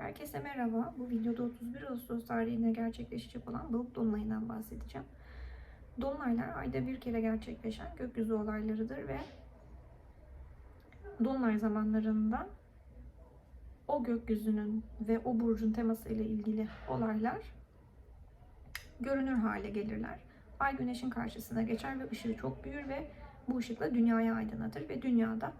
Herkese merhaba. Bu videoda 31 Ağustos tarihinde gerçekleşecek olan balık dolunayından bahsedeceğim. Dolunaylar ayda bir kere gerçekleşen gökyüzü olaylarıdır ve dolunay zamanlarında o gökyüzünün ve o burcun teması ile ilgili olaylar görünür hale gelirler. Ay güneşin karşısına geçer ve ışığı çok büyür ve bu ışıkla dünyayı aydınlatır ve dünyada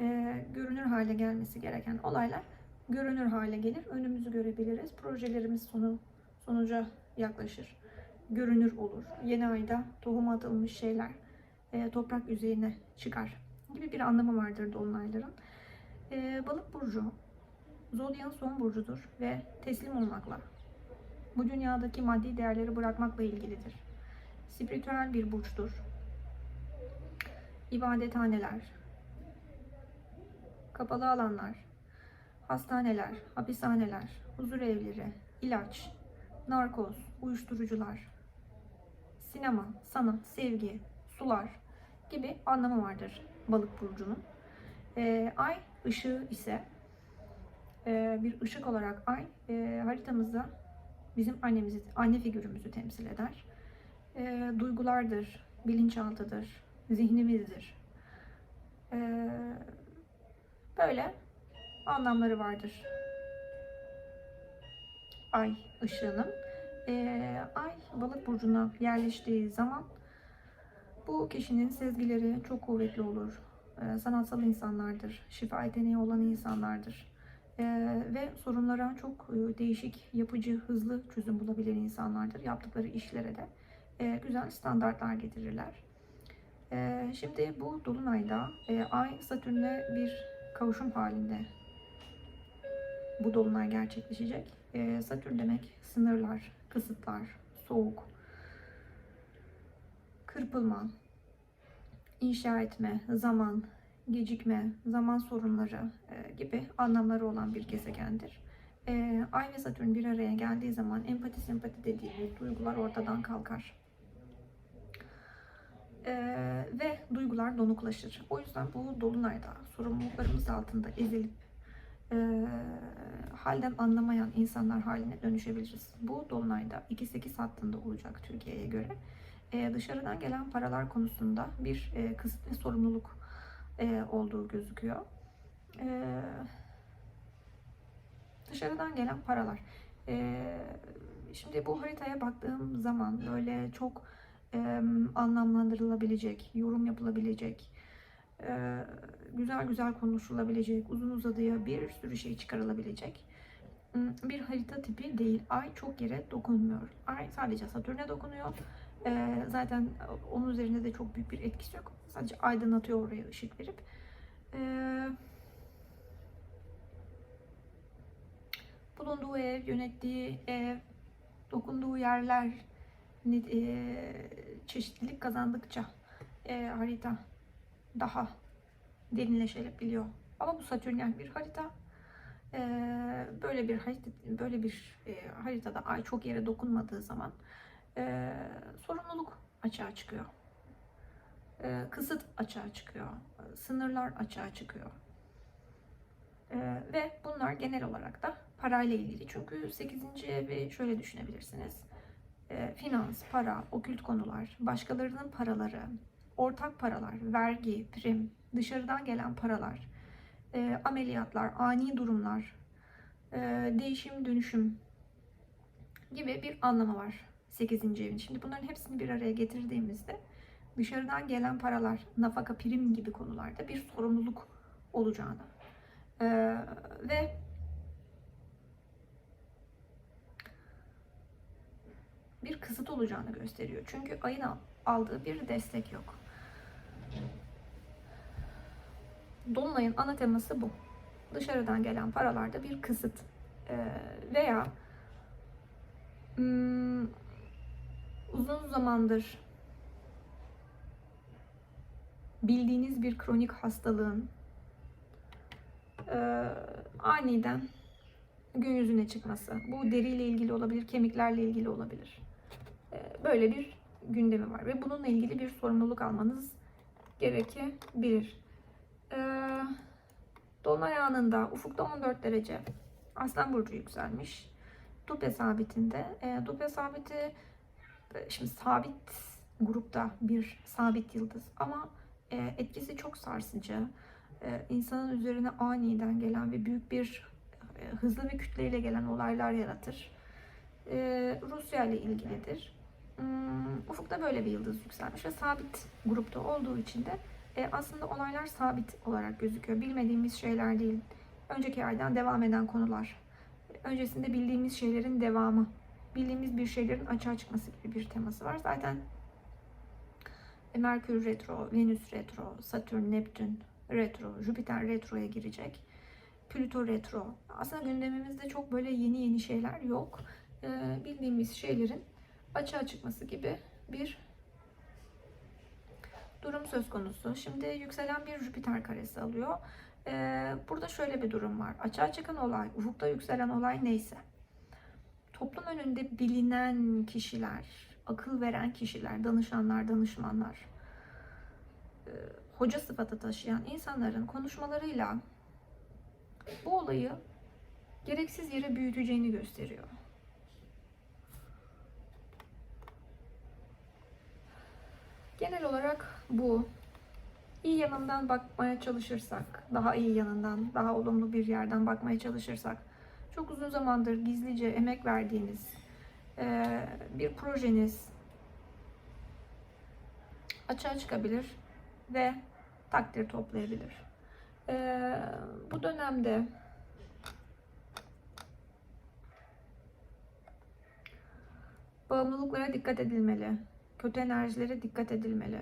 e, görünür hale gelmesi gereken olaylar görünür hale gelir. Önümüzü görebiliriz. Projelerimiz sonu sonuca yaklaşır. Görünür olur. Yeni ayda tohum atılmış şeyler e, toprak yüzeyine çıkar gibi bir anlamı vardır dolunayların. E, balık burcu zodyanın son burcudur ve teslim olmakla bu dünyadaki maddi değerleri bırakmakla ilgilidir. Spiritüel bir burçtur. İbadethaneler, kapalı alanlar, hastaneler, hapishaneler, huzur evleri, ilaç, narkoz, uyuşturucular, sinema, sanat, sevgi, sular gibi anlamı vardır balık burcunun. Ee, ay ışığı ise e, bir ışık olarak ay e, haritamızda bizim annemizi, anne figürümüzü temsil eder. E, duygulardır, bilinçaltıdır, zihnimizdir. E, böyle anlamları vardır. Ay ışığının. Ee, ay balık burcuna yerleştiği zaman bu kişinin sezgileri çok kuvvetli olur. Ee, sanatsal insanlardır. Şifa yeteneği olan insanlardır. Ee, ve sorunlara çok e, değişik, yapıcı, hızlı çözüm bulabilir insanlardır. Yaptıkları işlere de e, güzel standartlar getirirler. Ee, şimdi bu dolunayda e, Ay Satürn'e bir kavuşum halinde bu dolunay gerçekleşecek. Ee, Satürn demek sınırlar, kısıtlar, soğuk, kırpılma, inşa etme, zaman, gecikme, zaman sorunları e, gibi anlamları olan bir gezegendir. Ee, Ay ve Satürn bir araya geldiği zaman empati, sempati dediğimiz duygular ortadan kalkar. Ee, ve duygular donuklaşır. O yüzden bu dolunayda sorumluluklarımız altında ezilip e, halden anlamayan insanlar haline dönüşebiliriz. Bu dolunayda 2-8 hattında olacak Türkiye'ye göre. E, dışarıdan gelen paralar konusunda bir e, kısıt ve sorumluluk e, olduğu gözüküyor. E, dışarıdan gelen paralar. E, şimdi bu haritaya baktığım zaman böyle çok e, anlamlandırılabilecek, yorum yapılabilecek, güzel güzel konuşulabilecek, uzun uzadıya bir sürü şey çıkarılabilecek ım, bir harita tipi değil. Ay çok yere dokunmuyor. Ay sadece Satürn'e dokunuyor. E, zaten onun üzerinde de çok büyük bir etkisi yok. Sadece aydınlatıyor oraya ışık verip. E, bulunduğu ev, yönettiği ev, dokunduğu yerler e, çeşitlilik kazandıkça e, harita daha derinleşebiliyor. Ama bu Satürnyen bir harita. Ee, böyle bir harita, böyle bir e, haritada ay çok yere dokunmadığı zaman e, sorumluluk açığa çıkıyor. E, kısıt açığa çıkıyor. Sınırlar açığa çıkıyor. E, ve bunlar genel olarak da parayla ilgili. Çünkü 8. evi şöyle düşünebilirsiniz. E, finans, para, okült konular, başkalarının paraları, ortak paralar, vergi, prim, dışarıdan gelen paralar, e, ameliyatlar, ani durumlar, e, değişim, dönüşüm gibi bir anlamı var 8. evin. Şimdi bunların hepsini bir araya getirdiğimizde dışarıdan gelen paralar, nafaka, prim gibi konularda bir sorumluluk olacağını e, ve bir kısıt olacağını gösteriyor. Çünkü ayın aldığı bir destek yok. Dolunay'ın ana teması bu. Dışarıdan gelen paralarda bir kısıt ee, veya hmm, uzun zamandır bildiğiniz bir kronik hastalığın e, aniden gün yüzüne çıkması. Bu deriyle ilgili olabilir, kemiklerle ilgili olabilir. E, böyle bir gündemi var ve bununla ilgili bir sorumluluk almanız gerekebilir. Dolunay anında ufukta 14 derece Aslan Burcu yükselmiş. Dupe sabitinde. E, Dupe sabiti e, şimdi sabit grupta bir sabit yıldız ama e, etkisi çok sarsıcı. E, insanın üzerine aniden gelen ve büyük bir e, hızlı bir kütleyle gelen olaylar yaratır. E, Rusya ile ilgilidir. Hmm, ufukta böyle bir yıldız yükselmiş ve sabit grupta olduğu için de e, aslında olaylar sabit olarak gözüküyor. Bilmediğimiz şeyler değil. Önceki aydan devam eden konular. Öncesinde bildiğimiz şeylerin devamı. Bildiğimiz bir şeylerin açığa çıkması gibi bir teması var. Zaten e, Merkür retro, Venüs retro, Satürn, Neptün retro, Jüpiter retroya girecek. Plüto retro. Aslında gündemimizde çok böyle yeni yeni şeyler yok. Ee, bildiğimiz şeylerin açığa çıkması gibi bir durum söz konusu. Şimdi yükselen bir Jüpiter karesi alıyor. Ee, burada şöyle bir durum var. Açığa çıkan olay, ufukta yükselen olay neyse. Toplum önünde bilinen kişiler, akıl veren kişiler, danışanlar, danışmanlar, e, hoca sıfatı taşıyan insanların konuşmalarıyla bu olayı gereksiz yere büyüteceğini gösteriyor. Genel olarak bu. İyi yanından bakmaya çalışırsak, daha iyi yanından, daha olumlu bir yerden bakmaya çalışırsak, çok uzun zamandır gizlice emek verdiğiniz eee, bir projeniz açığa çıkabilir ve takdir toplayabilir. Eee, bu dönemde bağımlılıklara dikkat edilmeli. Kötü enerjilere dikkat edilmeli.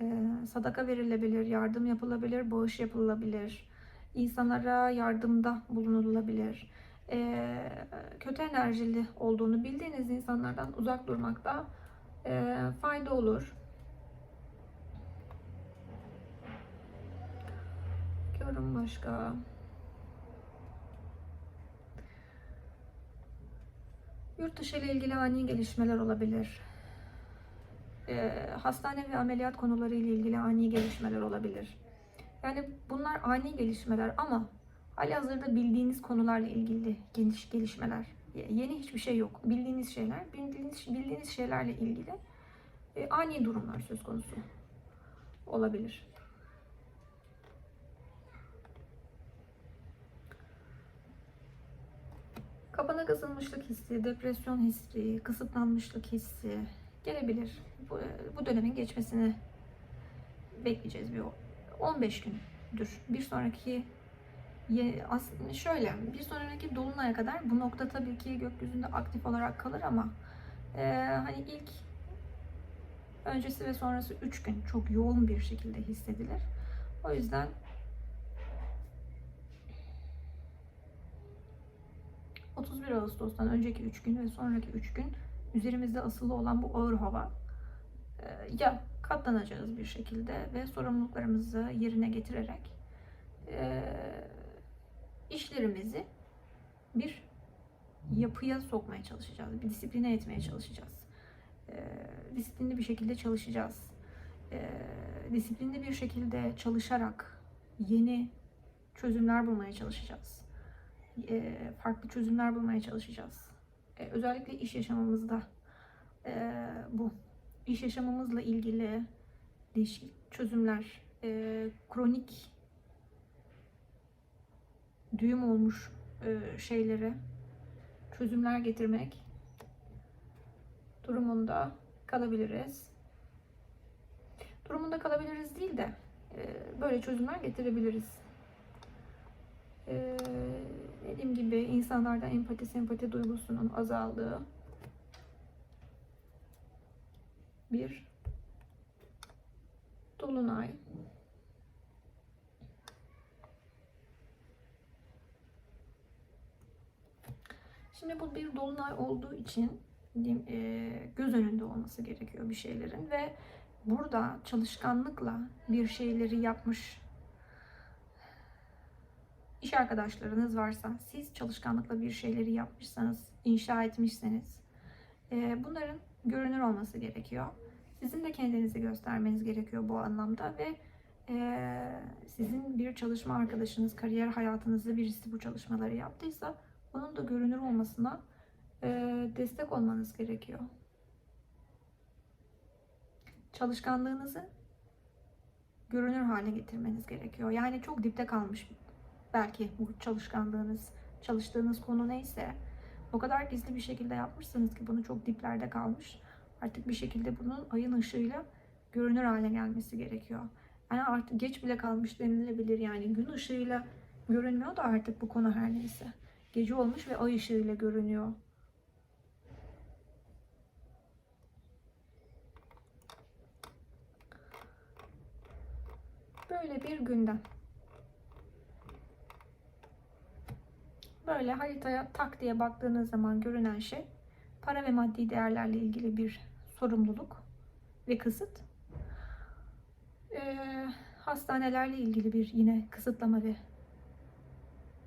Ee, sadaka verilebilir, yardım yapılabilir, bağış yapılabilir. İnsanlara yardımda bulunulabilir. Ee, kötü enerjili olduğunu bildiğiniz insanlardan uzak durmakta e, fayda olur. Bakıyorum başka. Yurt dışı ile ilgili ani gelişmeler olabilir. Ee, hastane ve ameliyat konuları ile ilgili ani gelişmeler olabilir. Yani bunlar ani gelişmeler ama halihazırda bildiğiniz konularla ilgili geniş gelişmeler. Yeni hiçbir şey yok. Bildiğiniz şeyler, bildiğiniz, bildiğiniz şeylerle ilgili e, ani durumlar söz konusu olabilir. Kapana kısılmışlık hissi, depresyon hissi, kısıtlanmışlık hissi gelebilir. Bu, bu dönemin geçmesini bekleyeceğiz bir 15 gündür. Bir sonraki aslında şöyle bir sonraki dolunaya kadar bu nokta tabii ki gökyüzünde aktif olarak kalır ama e, hani ilk öncesi ve sonrası 3 gün çok yoğun bir şekilde hissedilir. O yüzden ...31 Ağustos'tan önceki 3 gün ve sonraki 3 gün üzerimizde asılı olan bu ağır hava e, ya katlanacağız bir şekilde ve sorumluluklarımızı yerine getirerek e, işlerimizi bir yapıya sokmaya çalışacağız. Bir disipline etmeye çalışacağız. E, disiplinli bir şekilde çalışacağız. Disiplinli bir şekilde çalışarak yeni çözümler bulmaya çalışacağız. Farklı çözümler bulmaya çalışacağız. E, özellikle iş yaşamımızda e, bu iş yaşamımızla ilgili değişik çözümler, e, kronik düğüm olmuş e, şeylere çözümler getirmek durumunda kalabiliriz. Durumunda kalabiliriz değil de e, böyle çözümler getirebiliriz. E, dediğim gibi insanlarda empati, sempati duygusunun azaldığı bir dolunay. Şimdi bu bir dolunay olduğu için e, göz önünde olması gerekiyor bir şeylerin ve burada çalışkanlıkla bir şeyleri yapmış iş arkadaşlarınız varsa, siz çalışkanlıkla bir şeyleri yapmışsanız, inşa etmişseniz, e, bunların görünür olması gerekiyor. Sizin de kendinizi göstermeniz gerekiyor bu anlamda ve Ee, sizin bir çalışma arkadaşınız, kariyer hayatınızda birisi bu çalışmaları yaptıysa onun da görünür olmasına e, destek olmanız gerekiyor. Çalışkanlığınızı görünür hale getirmeniz gerekiyor. Yani çok dipte kalmış belki bu çalışkanlığınız, çalıştığınız konu neyse o kadar gizli bir şekilde yapmışsınız ki bunu çok diplerde kalmış. Artık bir şekilde bunun ayın ışığıyla görünür hale gelmesi gerekiyor. Yani artık geç bile kalmış denilebilir yani gün ışığıyla görünmüyor da artık bu konu her neyse. Gece olmuş ve ay ışığıyla görünüyor. Böyle bir gündem. Böyle haritaya tak diye baktığınız zaman görünen şey para ve maddi değerlerle ilgili bir sorumluluk ve kısıt. Ee, hastanelerle ilgili bir yine kısıtlama ve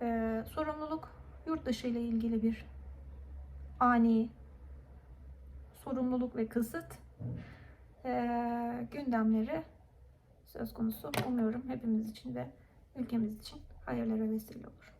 e, sorumluluk. Yurt dışı ile ilgili bir ani sorumluluk ve kısıt ee, gündemleri söz konusu. Umuyorum hepimiz için ve ülkemiz için hayırlara vesile olur.